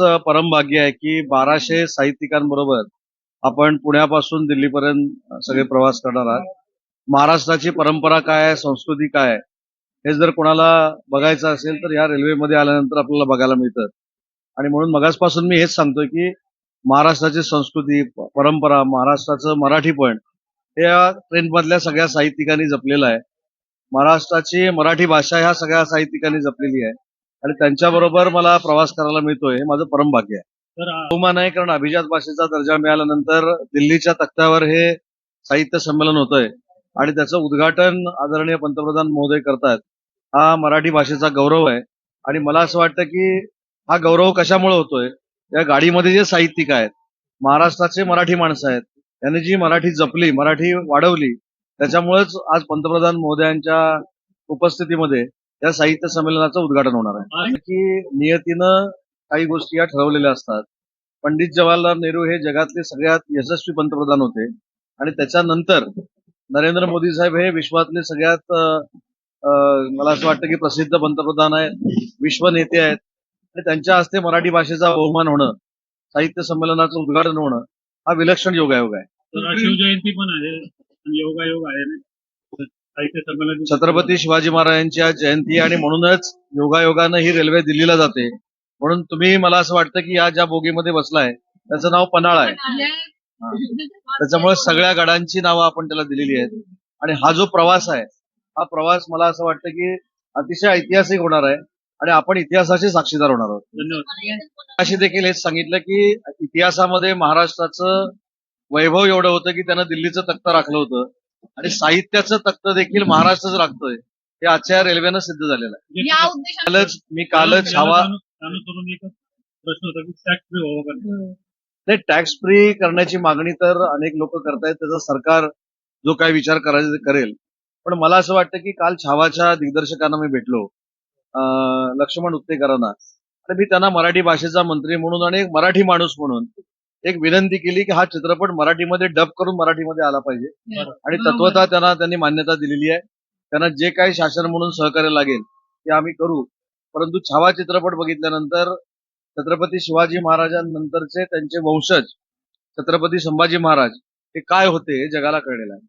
अ, परमभाग्य आहे की बाराशे साहित्यिकांबरोबर आपण पुण्यापासून दिल्लीपर्यंत सगळे प्रवास करणार आहात. महाराष्ट्राची परंपरा काय आहे? संस्कृती काय आहे? हे जर कोणाला बघायचं असेल तर या रेल्वेमध्ये आल्यानंतर आपल्याला बघायला मिळतं. आणि म्हणून मगासपासून मी हेच सांगतोय की महाराष्ट्राची संस्कृती परंपरा महाराष्ट्राचं मराठीपण हे या ट्रेनमधल्या सगळ्या साहित्यिकांनी जपलेलं आहे. महाराष्ट्राची मराठी भाषा ह्या सगळ्या साहित्यिकांनी जपलेली आहे. आणि त्यांच्याबरोबर मला प्रवास करायला मिळतोय. हे माझं परमभाग्य आहे. तर आहे कारण अभिजात भाषेचा दर्जा मिळाल्यानंतर दिल्लीच्या तख्त्यावर हे साहित्य संमेलन होतंय. आणि त्याचं उद्घाटन आदरणीय पंतप्रधान महोदय करतात हा मराठी भाषेचा गौरव आहे. आणि मला असं वाटतं की हा गौरव कशामुळे होतोय? या गाडीमध्ये जे साहित्यिक आहेत महाराष्ट्राचे मराठी माणसं आहेत त्यांनी जी मराठी जपली मराठी वाढवली त्याच्यामुळेच आज पंतप्रधान महोदयांच्या उपस्थितीमध्ये या साहित्य संमेलनाचं उद्घाटन होणार आहे. की नियतीनं काही गोष्टी या ठरवलेल्या असतात. पंडित जवाहरलाल नेहरू हे जगातले सगळ्यात यशस्वी पंतप्रधान होते. आणि त्याच्यानंतर नरेंद्र मोदी साहेब हे विश्वातले सगळ्यात मला असं वाटतं की प्रसिद्ध पंतप्रधान आहेत. विश्व नेते आहेत. आणि त्यांच्या हस्ते मराठी भाषेचा बहुमान होणं साहित्य संमेलनाचं उद्घाटन होणं हा विलक्षण योगायोग आहे. पण आहे योगायोग आहे ना तर साहित्य संमेलन छत्रपती शिवाजी महाराजांची आज जयंती आणि म्हणूनच योगायोगानं ही रेल्वे दिल्लीला जाते. म्हणून तुम्ही मला असं वाटतं की या ज्या बोगीमध्ये बसलाय त्याचं नाव पन्हाळ आहे. त्याच्यामुळे सगळ्या गडांची नावं आपण त्याला दिलेली आहेत. आणि हा जो प्रवास आहे हा प्रवास मला असं वाटतं की अतिशय ऐतिहासिक होणार आहे आणि आपण इतिहासाचे साक्षीदार होणार आहोत. धन्यवाद. अशी देखील हेच सांगितलं की इतिहासामध्ये महाराष्ट्राचं वैभव एवढं होतं की त्यानं दिल्लीचं तख्त राखलं होतं. आणि साहित्याचं तख्त देखील महाराष्ट्रच राखतोय हे आजच्या या रेल्वेनं सिद्ध झालेलं आहे. या उद्देशाने कालच मी कालच का नाही? टॅक्स फ्री करण्याची मागणी तर अनेक लोक करतायत. त्याचा सरकार जो काही विचार करायचा ते करेल. पण मला असं वाटतं की काल छावाच्या दिग्दर्शकांना मी भेटलो. लक्ष्मण उत्तेकरांना. आणि मी त्यांना मराठी भाषेचा मंत्री म्हणून आणि एक मराठी माणूस म्हणून एक विनंती केली की हा चित्रपट मराठीमध्ये डब करून मराठीमध्ये आला पाहिजे. आणि तत्वतः त्यांना त्यांनी मान्यता दिलेली आहे. त्यांना जे काही शासन म्हणून सहकार्य लागेल ते आम्ही करू. परंतु छावा चित्रपट बघितल्यानंतर छत्रपती शिवाजी महाराजांनंतरचे त्यांचे वंशज छत्रपती संभाजी महाराज हे काय होते हे जगाला कळलेलं आहे.